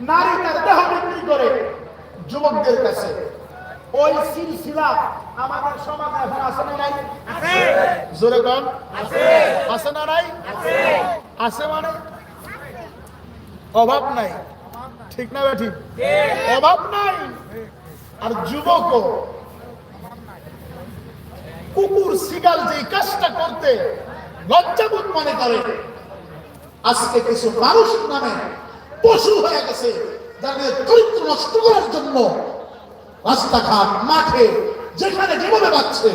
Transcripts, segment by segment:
নারী তার দেহ বিক্রি করে যুবকদের কাছে। ওই সিলসিলা আমাদের সমাজে এখন আছে না নাই? জোরে কন। আছে। না নাই? আছে। মানে? অভাব নাই। ঠিক না ঠিক। অভাব নাই। আর যুবক কুকুর সিগাল যে কাজটা করতে লজ্জাবোধ মনে করে আজকে কিছু মানুষ নামে পশু হয়ে গেছে। যাদের চরিত্র নষ্ট করার জন্য রাস্তাঘাট, মাঠে, যেখানে যেভাবে পাচ্ছে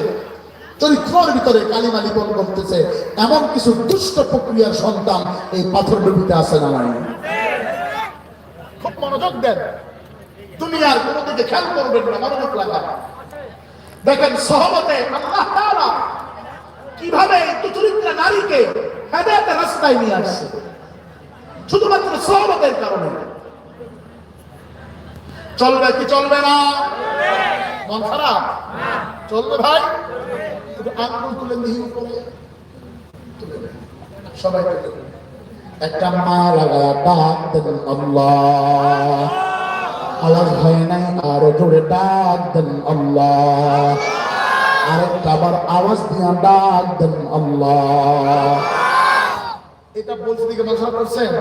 চরিত্রের ভিতরে কালিমা লিপন করতেছে। এমন কিছু দুষ্ট প্রক্রিয়ার সন্তান এই পাথর ডুবিতে আসে না খুব মনোযোগ দেন। দুনিয়ার কোনো দিকে খেয়াল করবেন না, মনোযোগ লাগা দেখেন, সহমতে আল্লাহ কীভাবে এই চরিত্র নারীকে হেদায়েতের রাস্তায় নিয়ে আসছে। শুধুমাত্র সহমতের কারণে। চলবে কি চলবে না? মন খারাপ? চলবে ভাই। আঙ্গুল তুলে উপরে। তুলে সবাই একটা মা লাগায়া ডাক দেন আল্লাহ। আওয়াজ হয় নাই, আরও জোরে ডাক দেন আল্লাহ। আরেকটা আবার আওয়াজ দিয়া ডাক দেন আল্লাহ। এটা বলতে দিকে মাথা করছেন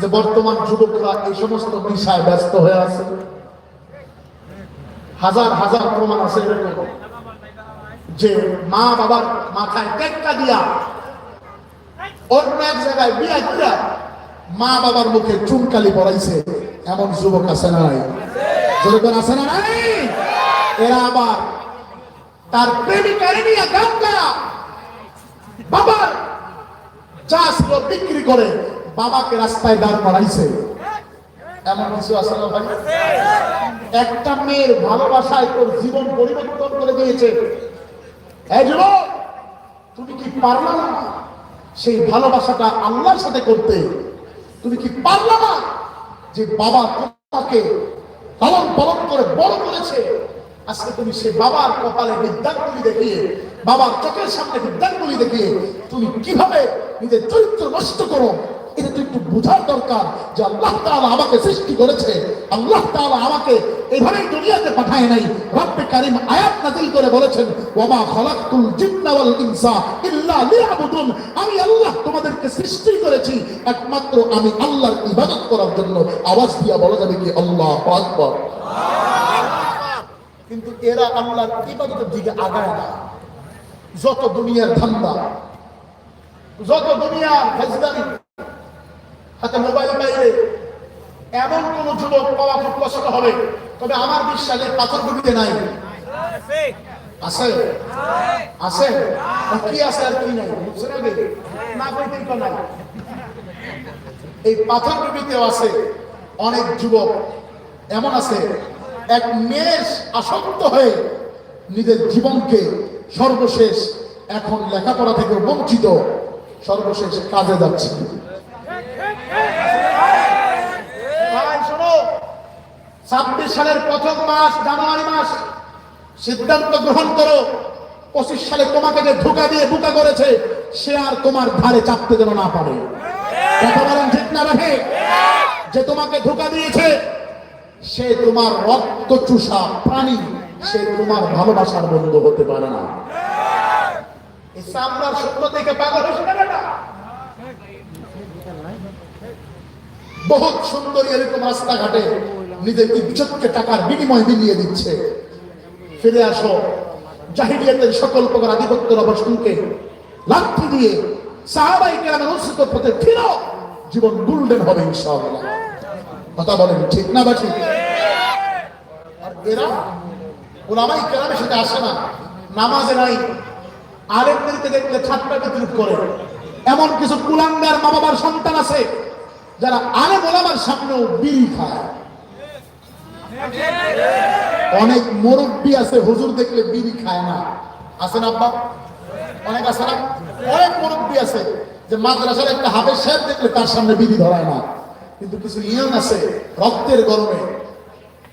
যে বর্তমান যুবকরা এই সমস্ত বিষয় ব্যস্ত হয়ে আছে। হাজার হাজার প্রমাণ আছে যে মা বাবার মাথায় টেক্কা দিয়া অন্য এক জায়গায় বিয়া দিয়া মা বাবার মুখে চুনকালি পড়াইছে এমন যুবক আছে না নাই। যুবক আছে না নাই? এরা আবার তার প্রেমিকারে নিয়ে গান বাবার ছিল বিক্রি করে বাবাকে রাস্তায় দাঁড় করাইছে। এমন কিছু আছে না ভাই? একটা মেয়ের ভালোবাসায় তোর জীবন পরিবর্তন করে দিয়েছে। তুমি কি পারলা না সেই ভালোবাসাটা আল্লাহর সাথে করতে? তুমি কি পারলা না যে বাবা তোমাকে লালন পালন করে বড় করেছে? আজকে তুমি সে বাবার কপালে বিদ্যাঙ্গুলি দেখিয়ে বাবার চোখের সামনে বিদ্যাঙ্গুলি দেখিয়ে তুমি কীভাবে নিজের চরিত্র নষ্ট করো এটা তো একটু বোঝার দরকার যে আল্লাহ তাআলা আমাকে সৃষ্টি করেছে। আল্লাহ তাআলা আমাকে এইভাবেই দুনিয়াতে পাঠায় নাই। রব্বে কারিম আয়াত নাযিল করে বলেছেন ওয়ামা খালাকতুল জিন্না ওয়াল ইনসা ইল্লা লিয়াবুদুন। আমি আল্লাহ তোমাদেরকে সৃষ্টি করেছি একমাত্র আমি আল্লাহর ইবাদত করার জন্য। আওয়াজ দিয়া বলা যাবে কি? আল্লাহু আকবার। কিন্তু এরা আল্লাহর ইবাদতের দিকে আগায় না। যত দুনিয়ার ধান্দা, যত দুনিয়ার ফাজদানি হাতে মোবাইল বাইরে, এমন কোন যুবক পাওয়া খুব কষ্ট হবে, তবে আমার বিশ্বাসে পাথর ডুবিতে নাই। আছে? আছে? কি আছে আর কি নাই? না না তো নাই। এই পাথর ডুবিতেও আছে অনেক যুবক। এমন আছে, এক মেয়ের আসক্ত হয়ে নিজের জীবনকে সর্বশেষ এখন লেখাপড়া থেকে বঞ্চিত সর্বশেষ কাজে যাচ্ছে। ছাব্বিশ সালের প্রথম মাস, জানুয়ারি মাস, সিদ্ধান্ত গ্রহণ করো। পঁচিশ সালে তোমাকে যে ধোকা দিয়ে বুকা করেছে, সে আর তোমার ধারে চাপতে যেন না পারে। কথা বলেন ঠিক না, রাখে? যে তোমাকে ধোকা দিয়েছে, সে তোমার রক্ত চুষা প্রাণী। সে তোমার ভালোবাসার বন্ধু হতে পারে না। এই সত্য থেকে পাগল? বহুত সুন্দরী এরকম রাস্তাঘাটে নিজের ইজ্জতকে টাকার বিনিময় বিলিয়ে দিচ্ছে। ফিরে আসো জাহিলিয়াতের সকল প্রকার আধিপত্যের অবস্থানকে লাঠি দিয়ে সাহাবাই কেরামের অনুষ্ঠিত পথে ফিরো জীবন গোল্ডেন হবে ইনশাআল্লাহ। কথা বলেন ঠিক না বা ঠিক? আর এরা ওলামাই কেরামের সাথে আসে না। নামাজে নাই। আলেমদেরকে দেখলে ঠাট্টা বিদ্রুপ করে। এমন কিছু কুলাঙ্গার মা বাবার সন্তান আছে, যারা আলেম ওলামার সামনেও বিড়ি খায়। অনেক মুরব্বী আছে, হুজুর দেখলে বিড়ি খায় না। আছে আব্বা? অনেক আছে না? অনেক মুরব্বী আছে, যে মাদ্রাসার একটা হাফেজ সাহেব দেখলে তার সামনে বিড়ি ধরায় না। কিন্তু কিছু নিয়ম আছে, রক্তের গরমে।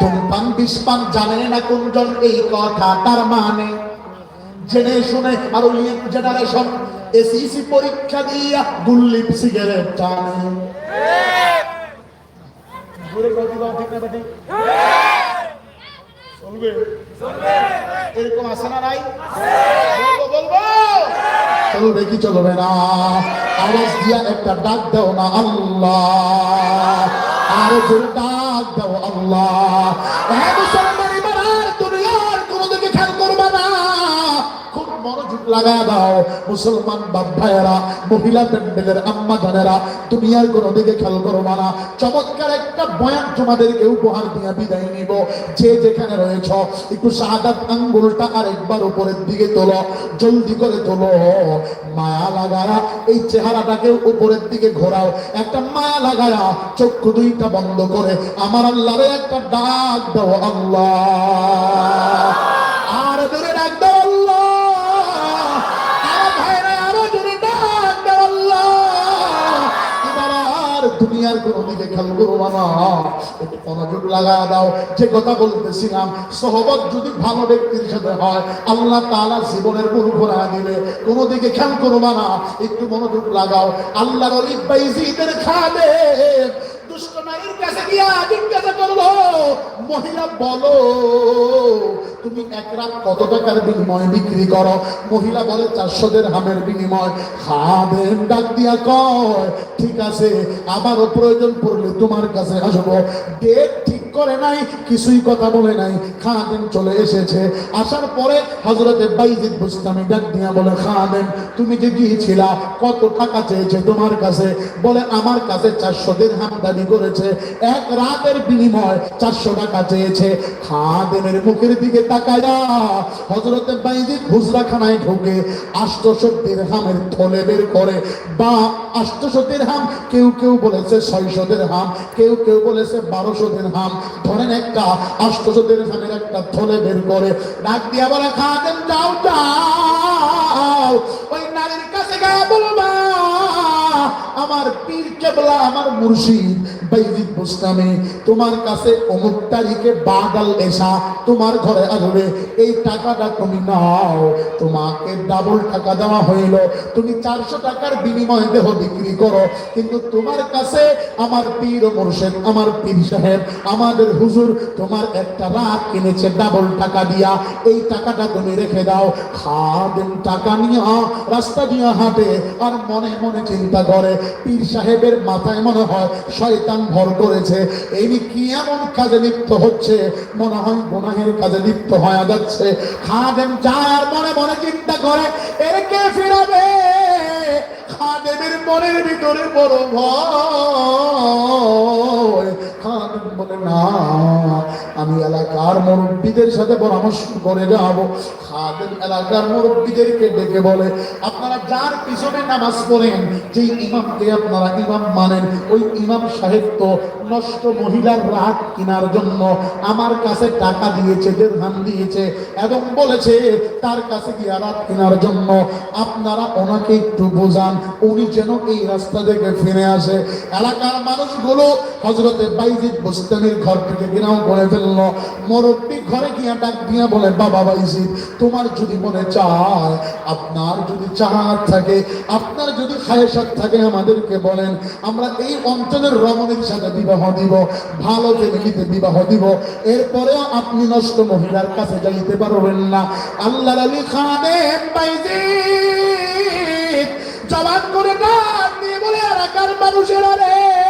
ধূমপান বিষপান জানে না কোনজন এই কথা তার মানে? জেনে শুনে আর ওই জেনারেশন এসিসি পরীক্ষা দিয়া গুল্লিপ সিগারেট টানে? চলবে? এরকম আছে না নাই? বলব চলবে কি চলবে না? আওয়াজ দিয়া একটা ডাক দাও না আল্লাহ। আরও জোরে দাও আল্লাহ হ্যাঁ মনোযোগ লাগা দাও। মুসলমান বাপ ভাইয়েরা মহিলা প্যান্ডেলের আম্মা জানেরা, দুনিয়ার কোনো দিকে খেয়াল করো না। চমৎকার একটা বয়ান তোমাদেরকে উপহার দিয়ে বিদায় নিব। যে যেখানে রয়েছ, একটু সাদাত আঙ্গুলটা আর একবার উপরের দিকে তোলো, জলদি করে তোলো। মায়া লাগায়া, এই চেহারাটাকে উপরের দিকে ঘোরাও। একটা মায়া লাগায়া, চক্ষু দুইটা বন্ধ করে, আমার আল্লাহরে একটা ডাক দাও, আল্লাহ। দুনিয়ার কোনো দিকে খেয়াল করব না একটু মনোযোগ লাগা দাও। যে কথা বলতেছিলাম, সহবত যদি ভালো ব্যক্তির সাথে হয়, আল্লাহ তালা জীবনের গুরু ঘোরা দিবে কোনো দিকে খেয়াল করবা না একটু মনোযোগ লাগাও। আল্লাহর অলি বাইজিদের খাবে দুষ্ট এর কাছে গিয়া জিজ্ঞাসা করল মহিলা, বলো। তুমি এক রাত কত টাকার বিনিময় বিক্রি করো? মহিলা বলে চারশো দের হামের বিনিময়। খাবেন ডাক দিয়া কয়, ঠিক আছে, আমারও প্রয়োজন পড়লে তোমার কাছে আসব। ডেট ঠিক করে নাই, কিছুই কথা বলে নাই। খাদেন চলে এসেছে। আসার পরে হজরতে বাইজিদ বুস্তামি ডাক দিয়া বলে খাদেন তুমি যে গিয়েছিলা, কত টাকা চেয়েছে তোমার কাছে? বলে, আমার কাছে চারশো দের হাম দাবি করেছে। এক রাতের বিনিময় চারশো টাকা চেয়েছে। খাদেনের মুখের দিকে তাকায়া হজরতে বাইজিদ হুজরাখানায় ঢুকে আষ্টশো হামের থলে বের করে বা আষ্টশো হাম, কেউ কেউ বলেছে ছয়শো হাম, কেউ কেউ বলেছে বারোশো হাম। ধরেন একটা আটশো হামের একটা থলে বের করে, ডাক দিয়া বলে খাদেন যাও যাও। ওই নারীর কাছে গা বলবা আমার পীর কেবলা, আমার মুর্শিদ বাইজিদ বুস্তামি তোমার কাছে অমুক তারিখে বাদাল এসা তোমার ঘরে আসবে। এই টাকাটা তুমি নাও। তোমাকে ডাবল টাকা দেওয়া হইল। তুমি চারশো টাকার বিনিময়ে দেহ বিক্রি করো। কিন্তু তোমার কাছে আমার পীর মুর্শিদ, আমার পীর সাহেব, আমাদের হুজুর তোমার একটা রাত কিনেছে ডাবল টাকা দিয়া। এই টাকাটা তুমি রেখে দাও। খাদেন টাকা নিয়ে, রাস্তা দিয়ে হাঁটে আর মনে মনে চিন্তা করে পীর সাহেবের মাথায় মনে হয় শয়তান ভর করেছে। এই কি এমন কাজে লিপ্ত হচ্ছে? মনে হয় গুনাহের কাজে লিপ্ত হয়ে যাচ্ছে। খাদেম যার মনে মনে চিন্তা করে, এর কে ফিরাবে? খাদেমের মনের ভিতরে বড় ভয়। খাদেম বলে না। আমি এলাকার মুরব্বীদের সাথে পরামর্শ করে যাব। খাদেম এলাকার মুরব্বীদেরকে ডেকে বলে, আপনারা যার পিছনে নামাজ পড়েন যে ইমামকে আপনারা ইমাম মানেন, ওই ইমাম সাহেব তো নষ্ট মহিলার রাত কেনার জন্য আমার কাছে টাকা দিয়েছে, দেড়হাম দিয়েছে এবং বলেছে, তার কাছে গিয়ে রাত কেনার জন্য আপনারা ওনাকে একটু বোঝান, উনি যেন এই রাস্তা থেকে ফিরে আসে। এলাকার মানুষগুলো হজরতে বাইজিদ বুস্তানির ঘর থেকে ঘেরাও করে ফেলল মুরব্বী ঘরে গিয়া ডাক দিয়া বলে, বাবা বাইজিদ তোমার যদি মনে চায়, আপনার যদি চাহাত থাকে, আপনার যদি খায়েসাত থাকে, আমাদেরকে বলেন, আমরা এই অঞ্চলের রমণীর সাথে বিবাহ দিব, ভালো ফ্যামিলিতে বিবাহ দিব। এরপরেও আপনি নষ্ট মহিলার কাছে যাইতে পারবেন না। আল্লাহ আলী খানের বাইজিদ জবান করে ডাক দিয়ে বলে এলাকার মানুষেরা রে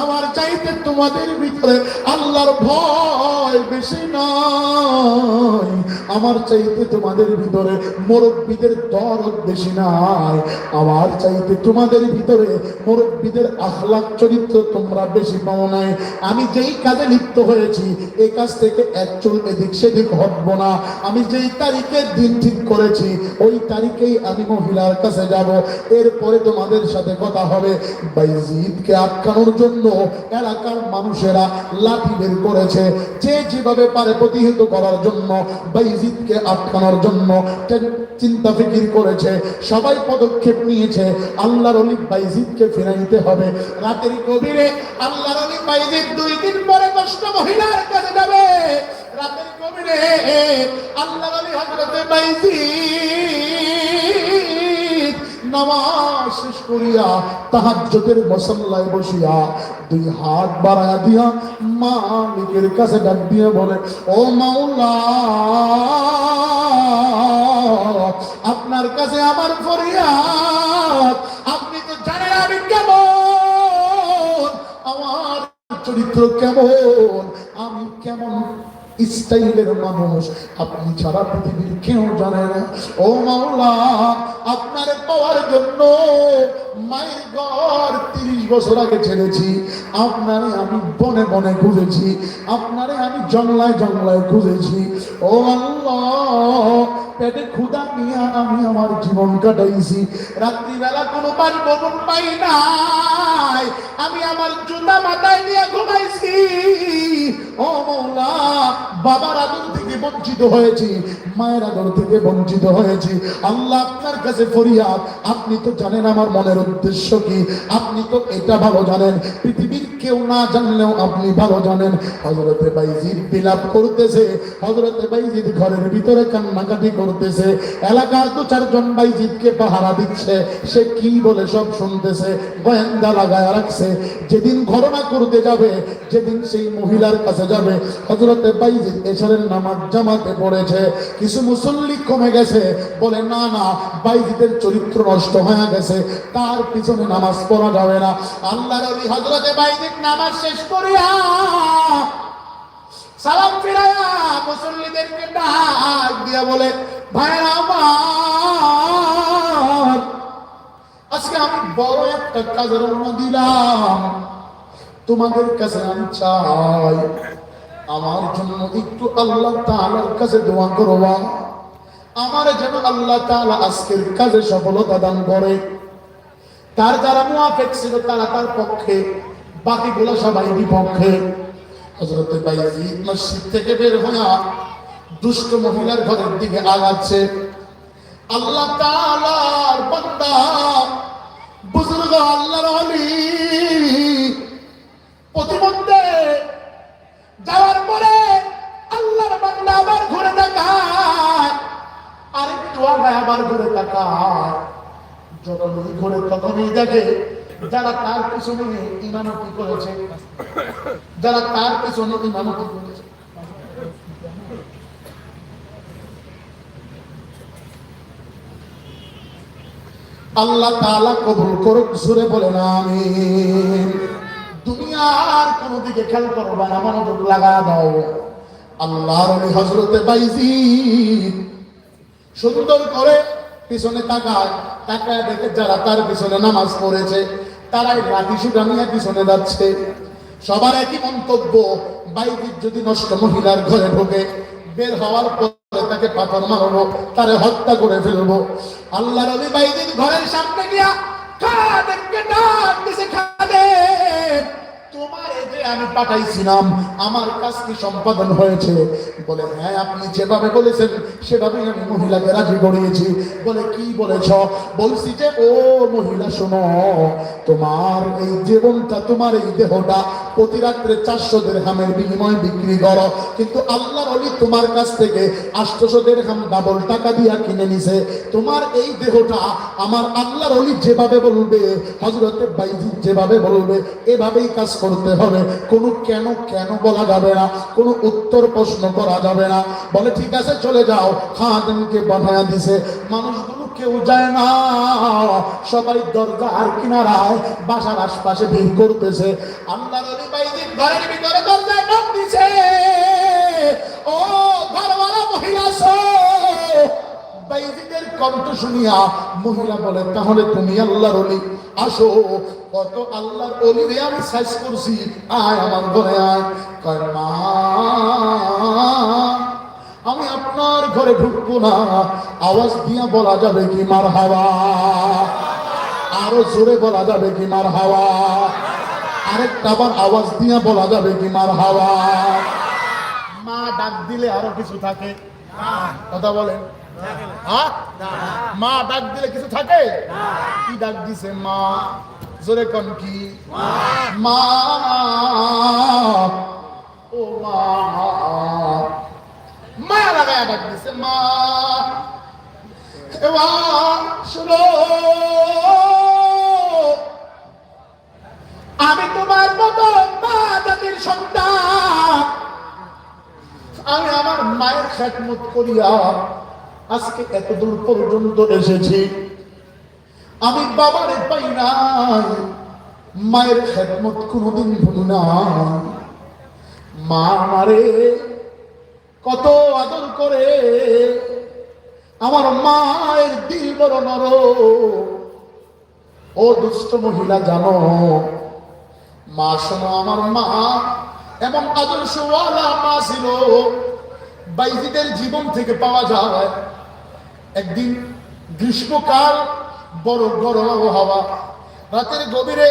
আমার চাইতে তোমাদের ভিতরে আল্লাহর ভয় বেশি নাই। আমার চাইতে তোমাদের ভিতরে মুরব্বীদের দরদ বেশি নাই। আমার চাইতে তোমাদের ভিতরে মুরব্বীদের আখলাক চরিত্র তোমরা বেশি পাও নাই। আমি যেই কাজে লিপ্ত হয়েছি এই কাজ থেকে এক চুল এদিক সেদিক হটব না। আমি যেই তারিখে দিন ঠিক করেছি, ওই তারিখেই আমি মহিলার কাছে যাব। এরপরে তোমাদের সাথে কথা হবে। বাইজিদকে আটকানোর জন্য এলাকার মানুষেরা লাঠি বের করেছে। যে যেভাবে পারে প্রতিহিত করার জন্য, বাইজিদকে আটকানোর জন্য চিন্তা ফিকির করেছে। সবাই পদক্ষেপ নিয়েছে। আল্লাহর অলি বাইজিদকে ফিরে নিতে হবে। রাতের কবিরে আল্লাহর অলি বাইজিদ দুই দিন পরে কষ্ট মহিলার কাছে যাবে। রাতের গভীরে আল্লাহর অলি হযরতে বাইজিদ নামাজ শেষ করিয়া তাহাজ্জুদের মুসল্লায় বসিয়া দুই হাত বাড়ায়া দিয়া মালিকের কাছে ডাক দিয়ে বলে, ও মাওলা, আপনার কাছে আমার ফরিয়াদ, আপনি তো জানেন আমি কেমন, আমার চরিত্র কেমন, আমি কেমন স্টাইলের মানুষ। আপনি ছাড়া পৃথিবীর কেউ জানে না। ও মাওলা, আপনার পাওয়ার জন্য আপনারে আমি বনে বনে আপনারে আমি জঙ্গলায় জঙ্গলায় খুঁজেছি ও আল্লাহ পেটে ক্ষুদা নিয়ে আমি আমার জীবন কাটাইছি। রাত্রিবেলা কোনো বাড়ি ভবন পাই নাই। আমি আমার জুতা মাথায় নিয়ে ঘুমাইছি। ও মৌলা, বাবার আদর থেকে বঞ্চিত হয়েছি, মায়ের আদর থেকে বঞ্চিত হয়েছি। আল্লাহ আপনার কাছে ফরিয়াদ, আপনি তো জানেন আমার মনের উদ্দেশ্য কি। আপনি তো এটা ভালো জানেন, পৃথিবীর কেউ না জানলেও আপনি ভালো জানেন। হজরতে বাইজিদ বিলাপ করতেছে হজরতে বাইজিদ ঘরের ভিতরে কান্নাকাটি করতেছে। এলাকার দু চারজন বাইজিদকে পাহারা দিচ্ছে। সে কি বলে সব শুনতেছে। গোয়েন্দা লাগায় রাখছে। যেদিন ঘটনা করতে যাবে, যেদিন সেই মহিলার কাছে যাবে। হজরতে বাইজিদ এসারের নামাজ জামাতে পড়েছে। কিছু মুসল্লি কমে গেছে। বলে, না না, বাইজিদের চরিত্র নষ্ট হয়ে গেছে। তার পিছনে নামাজ পড়া যাবে না। আল্লাহর ওলি হজরতে বাইজিদ নামাজ শেষ করিয়া সালাম ফিরায়া মুসল্লিদেরকে ডাক দিয়া বলে ভাইরা আমার, আজকে আমি বড় একটা কাজের রওনা দিলাম। তোমাদের কাছে আমি চাই, আমার জন্য একটু আল্লাহ তাআলার কাছে দোয়া করবা আমার যেন আল্লাহ তাআলা আজকের কাজে সফলতা দান করে। তার যারা মুয়াফেক ছিল তারা তার পক্ষে, বাকিগুলো সবাই বিপক্ষে। হজরতে বাইজিদ মসজিদ থেকে বের হয়ে দুষ্ট মহিলার ঘরের দিকে আগাচ্ছে। আল্লাহ তাআলার বান্দা, বুজুর্গ আল্লাহর আলী প্রতিমধ্যে যাওয়ার পরে আল্লাহর বান্দা আবার ঘুরে তাকায়। আরেকটু আগায় আবার ঘুরে তাকায়। যখনই ঘুরে তখনই দেখে যারা তার পিছনে ইমামতি করেছে যারা তার পিছনে ইমামতি করেছে আল্লাহ তাআলা কবুল করুক, জোরে বলেন, আমিন। দুনিয়ার দিকে না লাগা দাও। আল্লাহর হজরতে বাইজিদ সুন্দর করে পিছনে তাকায় তাকায় দেখে যারা তার পিছনে নামাজ পড়েছে তারাই লাঠি সুটা নিয়ে পিছনে যাচ্ছে। সবার একই মন্তব্য বাইরের যদি নষ্ট মহিলার ঘরে ঢোকে, বের হওয়ার পরে তাকে পাথর মারবো, তারে হত্যা করে ফেলব। আল্লাহ রবি বাইজিদ ঘরের সামনে গিয়া খাদেমকে ডাক দিছে খাদেম হ্যাঁ তোমার এই জীবনটা, তোমার এই দেহটা প্রতি রাত্রে চারশো দেড়হামের বিনিময়ে বিক্রি করো। কিন্তু আল্লাহর অলি তোমার কাছ থেকে আটশোশো দেড়হাম ডাবল টাকা দিয়া কিনে নিছে। তোমার এই দেহটা আমার আল্লাহর অলি যেভাবে বলবে হজরতে বাইজি যেভাবে বলবে, এভাবেই কাজ করতে হবে। কোনো কেন কেন বলা যাবে না। কোনো উত্তর প্রশ্ন করা যাবে না। বলে, ঠিক আছে, চলে যাও। খাদেমকে বানায় দিছে। মানুষগুলো কেউ যায় না। সবাই দরজা আর কিনারায় বাসার আশপাশে ভিড় করতেছে। আমরা রবি বাইদিন ঘরের ভিতরে দরজা ডাক দিছে। ও ঘরওয়ালা মহিলা সব কণ্ঠ শুনিয়া মহিলা বলে, তাহলে তুমি আল্লাহর অলি। আসো, কত আল্লাহর অলি রে আমি সাইজ করছি। আয় আমার ঘরে আয়। কয়, মা, আমি আপনার ঘরে ঢুকবো না। আওয়াজ দিয়া বলা যাবে কি, মার হাওয়া? আরও জোরে বলা যাবে কি, মার হাওয়া? আরেকটা আবার আওয়াজ দিয়া বলা যাবে কি, মার হাওয়া? মা ডাক দিলে আরও কিছু থাকে। কথা বলেন? মা ডাক দিলে কিছু থাকে? কি ডাক দিছে মা? জোরে কন কি? মা। ও মা। মা লাগায় ডাক দিছে মা। শুনো। আমি তোমার মতো মা জাতির সন্তান। আমি আমার মায়ের খেদমত করিয়া আজকে এত দূর পর্যন্ত এসেছি। আমি বাবারে পাই নাই। মায়ের খেদমত কোনোদিন ভুলি না মা আমারে কত আদর করে। আমার মায়ের দিল বড় নর। ও দুষ্ট মহিলা জানো, মা শোনো, আমার মা এমন আদর্শওয়ালা মা ছিল। বাইজিদের জীবন থেকে পাওয়া যায়। একদিন গ্রীষ্মকাল, বড় গরম আবহাওয়া রাতের গভীরে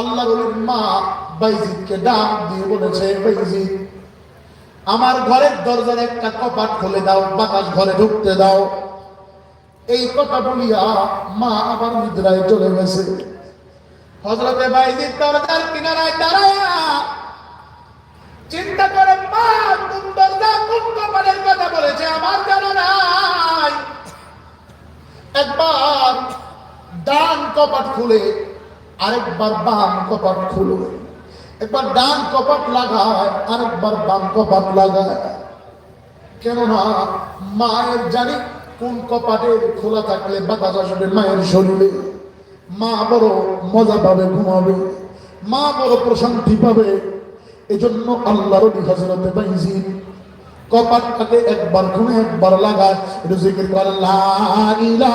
আল্লাহ রলির মা বাইজিদকে ডাক দিয়ে বলেছে, বাইজিদ, আমার ঘরের দরজার একটা কপাট খুলে দাও, বাতাস ঘরে ঢুকতে দাও। এই কথা বলিয়া মা আবার নিদ্রায় চলে গেছে। হজরতে বাইজিদ দরজার কিনারায় দাঁড়ায়া চিন্তা করে, মা কপাট খুলে, আরেকবার বাম কপাট খুলে। একবার ডান কপাট লাগায়, আরেকবার বাম কপাট লাগায়। কেননা, মায়ের জানি কোন কপাটে খোলা থাকলে বাতাস আসবে মায়ের শরীরে। মা বড় মজা পাবে, ঘুমাবে। মা বড় প্রশান্তি পাবে। এজন্য আল্লাহর হজরতে পাইছি কপাটটাকে একবার খুনে একবার লাগায়। এটা জিকির করে লা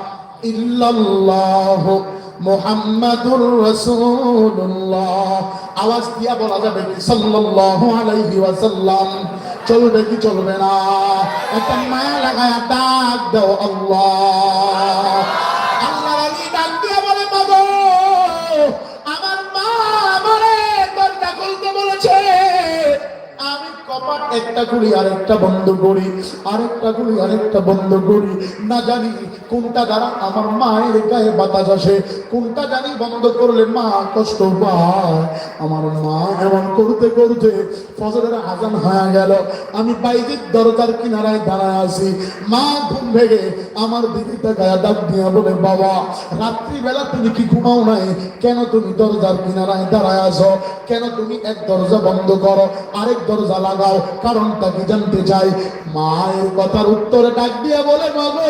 ইল্লাল্লাহ মুহাম্মাদুর রাসূলুল্লাহ। আওয়াজ দিয়া বলা যাবে কি? সাল্লাল্লাহু আলাইহি ওয়াসাল্লাম। চলবে কি চলবে না? একটা মায়া লাগায় ডাক দাও আল্লাহ। একটা খুলি আরেকটা বন্ধ করি, আরেকটা খুলি আরেকটা বন্ধ করি। না জানি কোনটা দ্বারা আমার মায়ের গায়ে বাতাস আসে, কোনটা জানি বন্ধ করলে মা কষ্ট পায়। আমার মা এমন করতে করতে ফজরের আজান হয়ে গেল। আমি বাইরের দরজার কিনারায় দাঁড়ায় আছি। মা ঘুম ভেঙে আমার দিদিটা গায়ে ডাক দিয়া বলে, বাবা, রাত্রিবেলা তুমি কি ঘুমাও নাই? কেন তুমি দরজার কিনারায় দাঁড়ায় আছো? কেন তুমি এক দরজা বন্ধ করো? আরেক দরজা লাগাও। কারণটা কি জানতে চাই? মায়ের কথার উত্তরে ডাক দিয়া বলে বাবু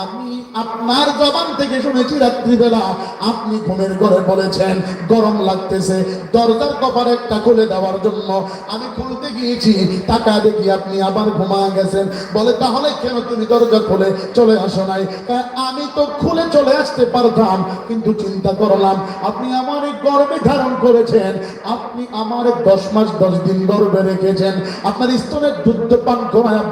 আমি আপনার জবান থেকে শুনেছি রাত্রিবেলা। আপনি ঘুমের ঘরে বলেছেন, গরম লাগতেছে। দরজার কপার একটা খুলে দেওয়ার জন্য আমি খুলতে গিয়েছি। টাকা দেখি আপনি আবার ঘুমা গেছেন। বলে, তাহলে কেন তুমি দরজা খুলে চলে আসো নাই? আমি তো খুলে চলে আসতে পারতাম, কিন্তু চিন্তা করলাম, আপনি আমার এই গর্বে ধারণ করেছেন। আপনি আমার দশ মাস, দশ দিন গর্বে রেখেছেন, আপনার স্তনের দুধ পান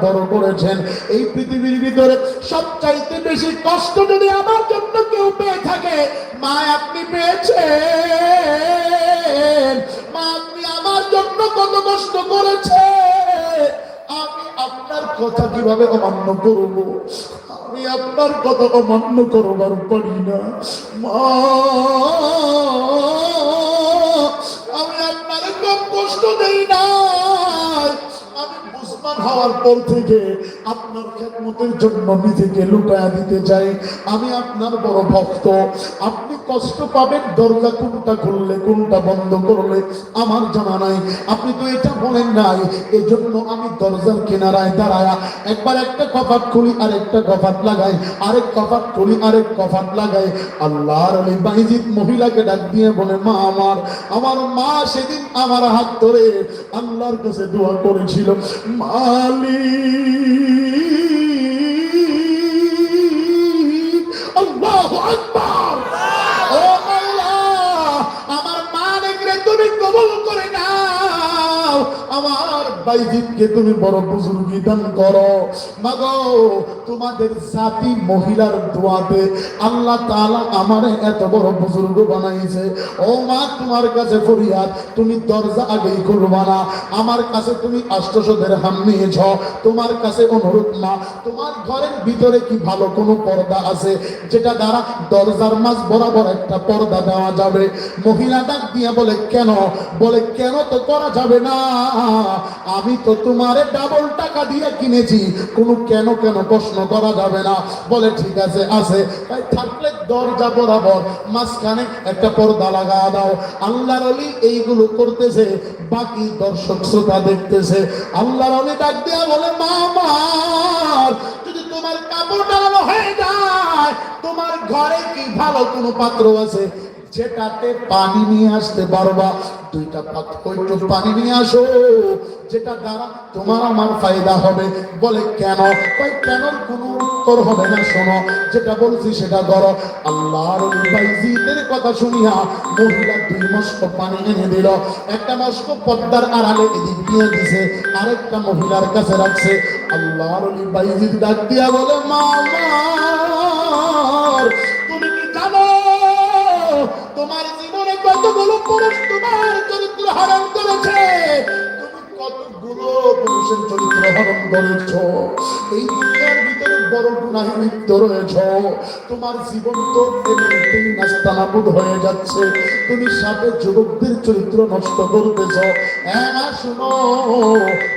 বড় করেছেন, এই পৃথিবীর ভিতরে সবচাইতে বেশি কষ্ট যদি আমার জন্য কেউ পেয়ে থাকে, মা আপনি পেয়েছেন। মা আপনি আমার জন্য কত কষ্ট করেছে আমি আপনার কথা কীভাবে অমান্য করব? আমি আপনার কথা অমান্য করবার পারি না। মা, আমি আপনার কম কষ্ট দেই হওয়ার পর থেকে আপনার খেদমতের জন্য নিজেকে লুটায়া দিতে চাই। আমি আপনার বড় ভক্ত। আপনি কষ্ট পাবেন, দরজা কোনটা খুললে, কোনটা বন্ধ করলে, আমার জানা নাই। আপনি তো এটা বলেন নাই। এই জন্য আমি দরজার কিনারায় দাঁড়ায়া একবার একটা কপাট খুলি আর একটা কপাট লাগাই, আরেক কপাট খুলি, আরেক কপাট লাগাই। আল্লাহর আলী মহিলাকে ডাক দিয়ে বলে, মা আমার আমার মা সেদিন আমার হাত ধরে আল্লাহর কাছে দোয়া করেছিল। মালিক আমার মালিক রে তুমি কবুল আমার তুমি বড় বুজুর্গি দান করো। মাগো, তোমাদের জাতি মহিলার দোয়াতে আল্লাহ তাআলা আমারে এত বড় বুজুর্গ বানাইছে। ও মা, তোমার কাছে ফরিয়াদ, তুমি দরজা আগেই খুলবা না। আমার কাছে তুমি আষ্টশদের হাম নিয়েছ, তোমার কাছে অনুরোধ মা তোমার ঘরের ভিতরে কি ভালো কোনো পর্দা আছে, যেটা দ্বারা দরজার মাঝ বরাবর একটা পর্দা দেওয়া যাবে? মহিলা ডাক দিয়ে বলে, কেন? বলে, কেন তো করা যাবে না। আমি তো তোমারে ডাবল টাকা দিয়ে কিনেছি। কোনো কেন কেন প্রশ্ন করা যাবে না। বলে, ঠিক আছে আছে। তাই থাকলে দরজা বরাবর মাঝখানে একটা পর্দা লাগা দাও। আল্লাহর অলি এইগুলো করতেছে, বাকি দর্শক শ্রোতা দেখতেছে। আল্লাহর অলি ডাক দিয়া বলে, মা যদি তোমার কাপড় টানানো হয়ে যায়, তোমার ঘরে কি ভালো কোনো পাত্র আছে? যেটাতে পানি নিয়ে আসতে পারবা দুইটা পাত্র পানি নিয়ে আসো। যেটা দ্বারা তোমার আমার ফায়দা হবে। বলে কেন? কই কেন? কোনো উত্তর হবে না, শোনো। যেটা বলছি সেটা করো আল্লাহর বাইজিদের কথা শুনিয়া মহিলা দুই মস্ক পানি এনে দিল। একটা মস্ক পদ্মার আড়ালে এদিক দিয়ে দিছে, আরেকটা মহিলার কাছে রাখছে। আল্লাহর বাইজিদ ডাক দিয়া বলে মা তুমি কি জানো? তোমার জীবনে কতগুলো পুরুষ তোমার চরিত্র হরণ করেছে? পুরুষের চরিত্র করেছ। এই দুনিয়ার ভিতরে বড় লিপ্ত রয়েছ। তোমার জীবন তো নাস্তানাবুদ হয়ে যাচ্ছে। তুমি সাথে যুবকদের চরিত্র নষ্ট করতেছ। হ্যাঁ শুনো।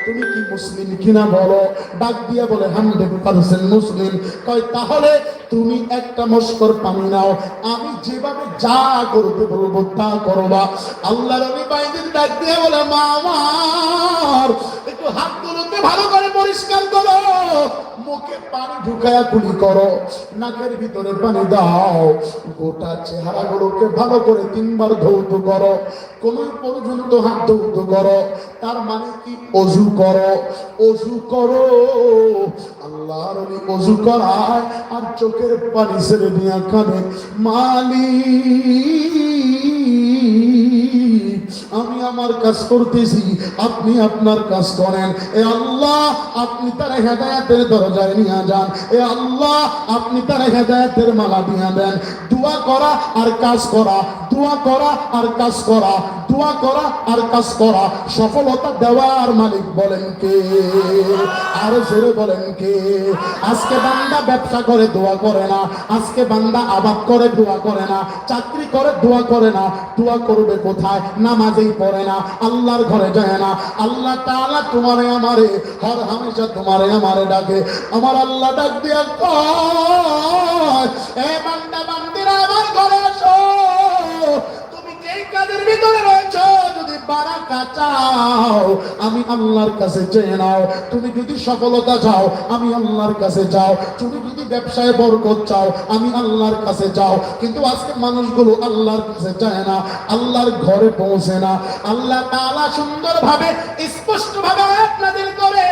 তুমি কি মুসলিম কিনা বলো? ডাক দিয়া বলে, হান্ড্রেড পার্সেন্ট মুসলিম। কয়, তাহলে তুমি একটা মস্কর পানি নাও। আমি যেভাবে যা করতে বলব তা করবা। আল্লাহ রবি বাইদিন ডাক দিয়ে বলে, মা হাতগুলোকে ভালো করে পরিষ্কার করো। মুখে পানি ঢুকায়া কুলি করো। নাকের ভিতরে পানি দাও। গোটা চেহারাগুলোকে ভালো করে তিনবার ধৌত করো। কোন পর্যন্ত হাত ধৌত করো। তার মানে কি? অজু করো। অজু করো। আল্লাহর ওই অজু করায় আর চোখের পানি ছেড়ে দিয়া কানে মালিক আমি আমার কাজ করতেছি, আপনি আপনার কাজ করেন। এ আল্লাহ, আপনি তার হেদায়াতের দরজায় নিয়ে যান। এ আল্লাহ, আপনি তার হেদায়াতের মালা দিয়ে দেন। দোয়া করা আর কাজ করা, দোয়া করা আর কাজ করা। দোয়া করা আর কাজ করা, সফলতা দেওয়ার মালিক বলেন কে? আর জোরে বলেন কে? আজকে বান্দা ব্যবসা করে দোয়া করে না, আজকে বান্দা আবাদ করে দোয়া করে না, চাকরি করে দোয়া করে না, দোয়া করবে কোথায়? নামাজেই পড়ে না, আল্লাহর ঘরে যায় না। আল্লাহ তাআলা তোমারে আমারে, হর হামেশা তোমারে আমারে ডাকে। আমার আল্লাহ ডাক দিয়া এ বান্দা, বান্দিরা, আমার ঘরে ভিতরে রয়েছো, যদি বারাকা চাও, আমি আল্লাহর কাছে চেয়ে নাও। তুমি যদি সফলতা চাও, আমি আল্লাহর কাছে চাও। তুমি যদি ব্যবসায় বরকত চাও, আমি আল্লাহর কাছে চাও। কিন্তু আজকে মানুষগুলো আল্লাহর কাছে চায় না, আল্লাহর ঘরে পৌঁছে না। আল্লাহ তাআলা সুন্দরভাবে, স্পষ্টভাবে আপনাদের করে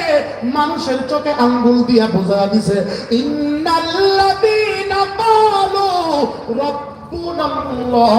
মানুষের চোখে আঙ্গুল দিয়া বোঝা দিছে। ইন্নাল্লাযীনা ক্বালু, রাব্বুনাল্লাহ।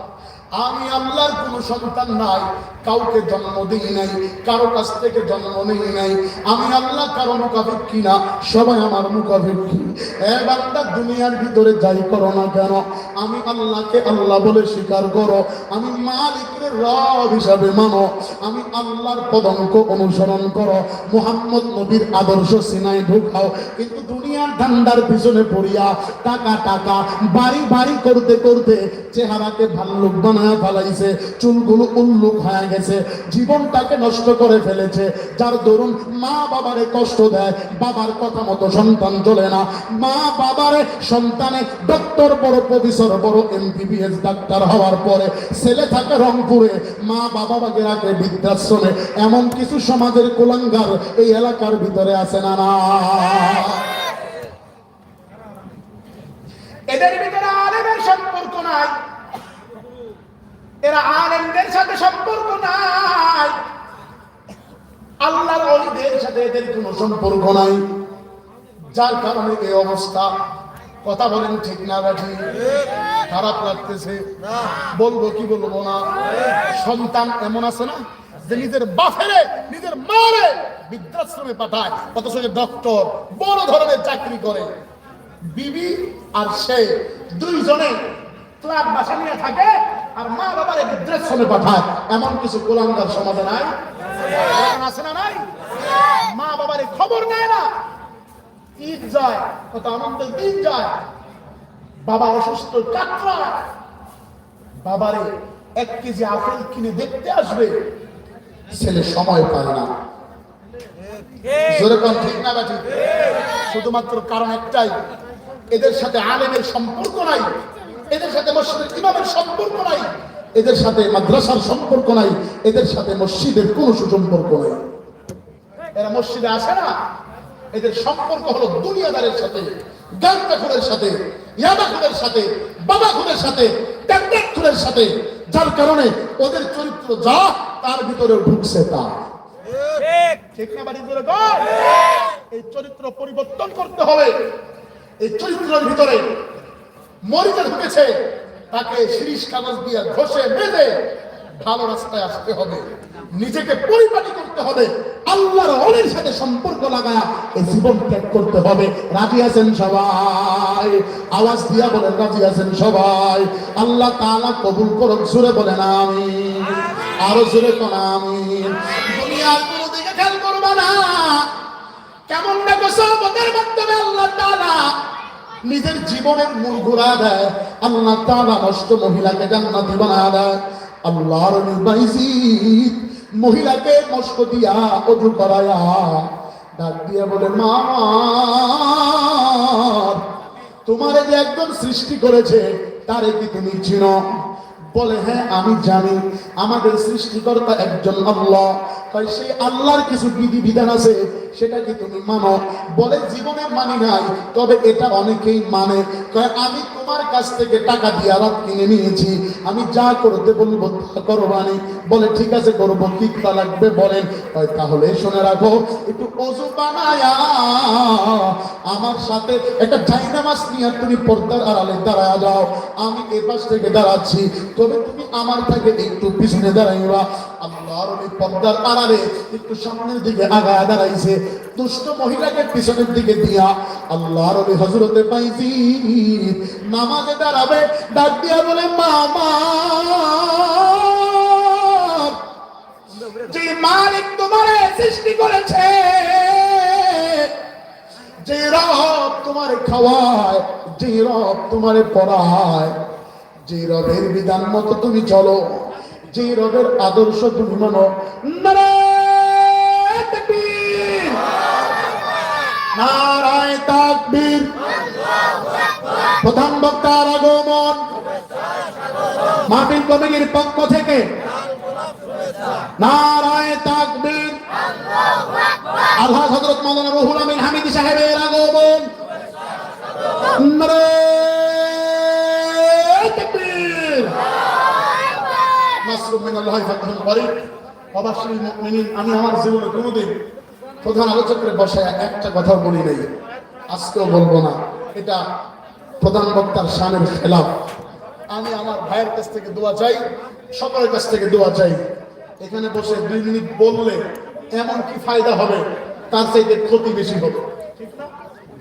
আমি আল্লাহর কোনো সন্তান নাই, কাউকে জন্ম দিই নাই, কারও কাছ থেকে জন্ম নেই নাই। আমি আল্লাহ কারও মুখাপেক্ষি না সবাই আমার মুখাপেক্ষি। এ বান্দা, দুনিয়ার ভিতরে যাই করো না কেন? আমি আল্লাহকে আল্লাহ বলে স্বীকার করো। আমি মালিকের রব হিসাবে মানো। আমি আল্লাহর পদঙ্ক অনুসরণ করো। মুহাম্মদ নবীর আদর্শ সিনাই ঢুকাও। কিন্তু দুনিয়ার ধান্দার পিছনে পড়িয়া টাকা টাকা, বাড়ি বাড়ি করতে করতে চেহারাকে ভাল্লুক বানায় ফেলাইছে, চুলগুলো উল্লুক হয়ে গেছে, জীবনটাকে নষ্ট করে ফেলেছে, যার দরুন মা বাবারে কষ্ট দেয়, বাবার কথা মতো সন্তান চলে না। মা বাবারে সন্তানে ডক্টর বড়, প্রফেসর বড়, এমবিবিএস ডাক্তার হওয়ার পরে ছেলে থাকে রংপুরে, মা বাবা বাগে রাখে বৃদ্ধাশ্রমে। এমন কিছু সমাজের কুলাঙ্গার এই এলাকার ভিতরে আছে না না? এদের ভিতরে আলেমের সম্পর্ক নাই। এরা আলেমদের সাথে সম্পর্ক নাই। আল্লাহর অলিদের সাথে এদের কোনো সম্পর্ক নাই। যার কারণে এই অবস্থা। কথা বলেন ঠিক না ব্যাঠি খারাপ লাগতেছে। বলব কি বলব না? সন্তান এমন আছে না যে নিজের বাফেরে নিজের মারে বৃদ্ধাশ্রমে পাঠায়। অথচ ডক্টর বড় ধরনের চাকরি করে। বিবি আর সে দুইজনে ক্লাব বাসা নিয়ে থাকে। আর মা বাবার বৃদ্ধাশ্রমে পাঠায়, এমন কিছু গোলাঙ্গার সমাজে নাই? আছে না নাই? মা বাবার খবর নেয় না। ঈদ যায়, কত আনন্দের দিন যায়। বাবা অসুস্থ, কাতরা। বাবারে এক কেজি আপেল কিনে দেখতে আসবে। ছেলে সময় পায় না। যেরকম ঠিক না শুধুমাত্র কারণ একটাই, এদের সাথে আলেমের সম্পর্ক নাই। এদের সাথে মসজিদের ইমামের সম্পর্ক নাই। এদের সাথে মাদ্রাসার সম্পর্ক নাই। এদের সাথে মসজিদের কোনো সুসম্পর্ক নাই। এরা মসজিদে আসে না। এদের সম্পর্ক হলো দুনিয়াদারের সাথে গান্তাখুরের সাথে ইয়াবা খুনের সাথে বাবা খুনের সাথে ট্যাবলেট সাথে। যার কারণে ওদের চরিত্র যা তার ভিতরে ঢুকছে তা। ঠিক না বাড়ি এই চরিত্র পরিবর্তন করতে হবে। এই চরিত্রের ভিতরে মরিচা ঢুকেছে, তাকে শিরিষ কাগজ দিয়ে ঘষে বেঁধে ভালো রাস্তায় আসতে হবে। নিজেকে পরিপাটি করতে হবে, আল্লাহর অলির সাথে সম্পর্ক লাগায়া এই জীবন ত্যাগ করতে হবে। রাজি আছেন সবাই? আওয়াজ দিয়া বলেন, রাজি আছেন সবাই? আল্লাহ তাআলা কবুল করুন সুরে বলেন আমি আরও জোরে কোন আমি দুনিয়ার কোনো দিকে খেয়াল করবা না। কেমন দেখো সবতের মাধ্যমে আল্লাহ তাআলা নিজের জীবনের মূল ঘুরা দেয়। আল্লাহ তালা নষ্ট মহিলাকে জান্নাতি বানা দেয়। আল্লাহর মহিলাকে মস্ক দিয়া অজু করায়া ডাক দিয়ে বলে, মা, তোমার যে একদম সৃষ্টি করেছে, তারে কি তুমি চিনো? বলে হ্যাঁ আমি জানি, আমাদের সৃষ্টিকর্তা একজন আল্লাহ। তাই সেই আল্লাহর কিছু বিধি বিধান আছে, সেটা কি তুমি মানো? বলে, জীবনে মানি নাই, তবে এটা অনেকেই মানে। আমি তোমার কাছ থেকে টাকা দিয়ে রাত কিনে নিয়েছি, আমি যা করতে বলব তা করো বানি বলে, ঠিক আছে, করব, কি তা লাগবে বলেন? কয়, তাহলে শুনে রাখো, একটু অজু বানায়া আমার সাথে একটা জাইনামাজ নিয়ে তুমি পর্দার আড়ালে দাঁড়ায় যাও। আমি এ পাশ থেকে দাঁড়াচ্ছি তবে তুমি আমার থেকে একটু পিছনে দাঁড়াইবা। আল্লাহর ওই পর্দার আড়ালে একটু সামনের দিকে আগায় দাঁড়াইছে। দুষ্ট মহিলাকে পিছনের দিকে দিয়া আল্লাহর ওই হজরতে পাইছি নামাজে দাঁড়াবে। ডাক দিয়া বলে, মামা! যে মালিক তোমারে সৃষ্টি করেছে, যে রব তোমারে খাওয়ায়, যে রব তোমারে পড়ায় যে রবের বিধান মতো তুমি চলো, যে রবের আদর্শ তুমি মানো। প্রধান বক্তার আগমন। মাহফিল কমিটির পক্ষ থেকে। নারায় তাকবীর। আল্লাহ হযরত মাওলানা রুহুল আমিন হামিদি সাহেবের আগমন। নারায় তাকবীর এটা প্রধান বক্তার শানের খেলাফ। আমি আমার ভাইয়ের কাছ থেকে দোয়া চাই, সকলের কাছ থেকে দোয়া চাই। এখানে বসে দুই মিনিট বললে এমন কি ফায়দা হবে? তার চাইতে ক্ষতি বেশি হবে। ঠিক না?